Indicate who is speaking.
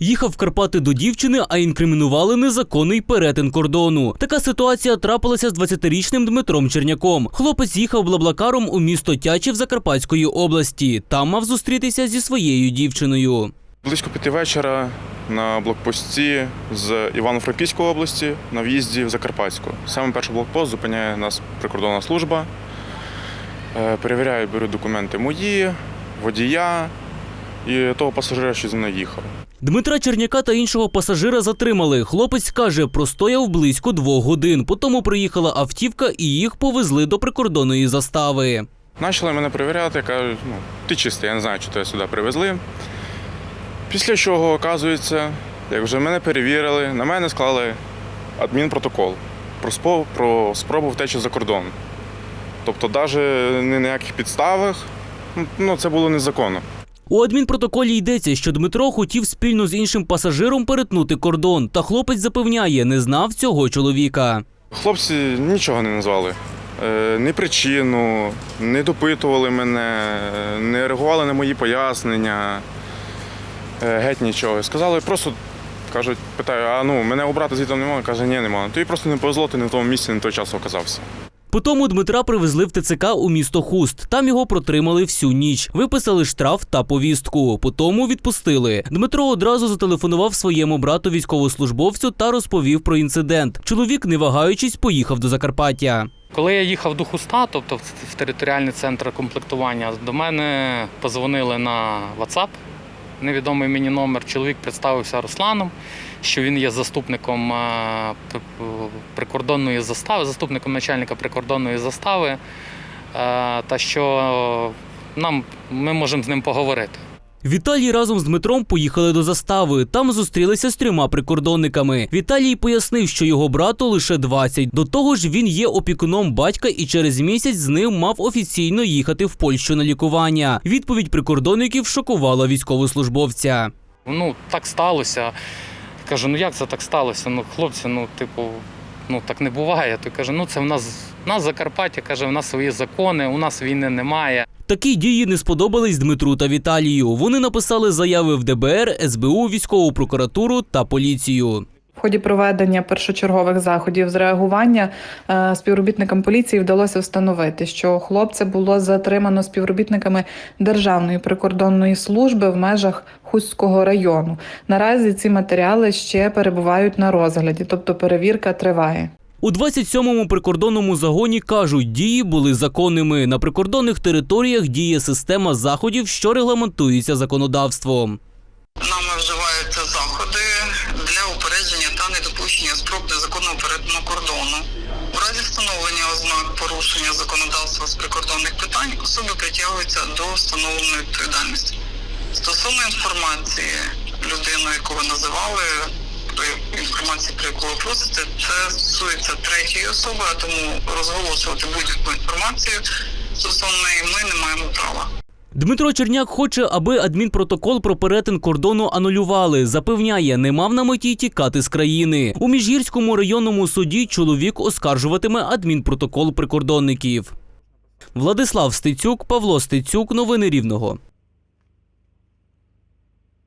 Speaker 1: Їхав в Карпати до дівчини, а інкримінували незаконний перетин кордону. Така ситуація трапилася з 20-річним Дмитром Черняком. Хлопець їхав блаблакаром у місто Тячів Закарпатської області. Там мав зустрітися зі своєю дівчиною.
Speaker 2: Близько п'яти вечора на блокпості з Івано-Франківської області на в'їзді в Закарпатську. Саме перший блокпост зупиняє нас прикордонна служба. Е, Перевіряють, беруть документи мої, водія і того пасажира, що зі мною їхав.
Speaker 1: Дмитра Черняка та іншого пасажира затримали. Хлопець каже, простояв близько двох годин. Потім приїхала автівка і їх повезли до прикордонної застави.
Speaker 2: Почали мене перевіряти, кажуть, ну, ти чистий, я не знаю, чи тебе сюди привезли. Після чого, оказується, як вже мене перевірили, на мене склали адмінпротокол про, спо- про спробу втечі за кордон. Тобто, навіть ні на яких підставах ну, це було незаконно.
Speaker 1: У адмінпротоколі йдеться, що Дмитро хотів спільно з іншим пасажиром перетнути кордон, та хлопець запевняє, не знав цього чоловіка.
Speaker 2: Хлопці нічого не назвали. Е, Ні причину, не допитували мене, е, не реагували на мої пояснення. Е, Геть нічого. Сказали, просто кажуть, питаю, а ну мене обрати звідти немає? Каже, ні, немає. Тобі просто не повезло, ти не в тому місці не в той час оказався.
Speaker 1: Потому Дмитра привезли в ТЦК у місто Хуст. Там його протримали всю ніч, виписали штраф та повістку. Потому відпустили. Дмитро одразу зателефонував своєму брату військовослужбовцю та розповів про інцидент. Чоловік, не вагаючись, поїхав до Закарпаття.
Speaker 3: Коли я їхав до Хуста, тобто в територіальний центр комплектування, до мене позвонили на WhatsApp, невідомий мені номер. Чоловік представився Русланом, що він є заступником е, прикордонної застави, заступником начальника прикордонної застави, е, та що нам ми можемо з ним поговорити.
Speaker 1: Віталій разом з Дмитром поїхали до застави. Там зустрілися з трьома прикордонниками. Віталій пояснив, що його брату лише 20. До того ж, він є опікуном батька і через місяць з ним мав офіційно їхати в Польщу на лікування. Відповідь прикордонників шокувала військовослужбовця.
Speaker 3: Ну, так сталося. Кажу, ну як це так сталося? Ну, хлопці, ну, типу, ну так не буває. Той каже, ну це в нас, в нас Закарпаття, каже, в нас свої закони, у нас війни немає.
Speaker 1: Такі дії не сподобались Дмитру та Віталію. Вони написали заяви в ДБР, СБУ, військову прокуратуру та поліцію.
Speaker 4: В ході проведення першочергових заходів з реагування е, співробітникам поліції вдалося встановити, що хлопця було затримано співробітниками Державної прикордонної служби в межах Хустського району. Наразі ці матеріали ще перебувають на розгляді, тобто перевірка триває.
Speaker 1: У 27-му прикордонному загоні кажуть, дії були законними. На прикордонних територіях діє система заходів, що регламентується законодавством.
Speaker 5: Нами вживаються заходи для упередження та недопущення спроб незаконного перетину кордону. У разі встановлення ознак порушення законодавства з прикордонних питань особи притягуються до встановленої відповідальності. Стосовно інформації, людину, яку ви називали, інформацію, про яку ви просите, це стосується третьої особи, а тому розголошувати будь-яку інформацію стосовно неї ми не маємо права.
Speaker 1: Дмитро Черняк хоче, аби адмінпротокол про перетин кордону анулювали. Запевняє, не мав на меті тікати з країни. У Міжгірському районному суді чоловік оскаржуватиме адмінпротокол прикордонників. Владислав Стецюк, Павло Стецюк. Новини Рівного.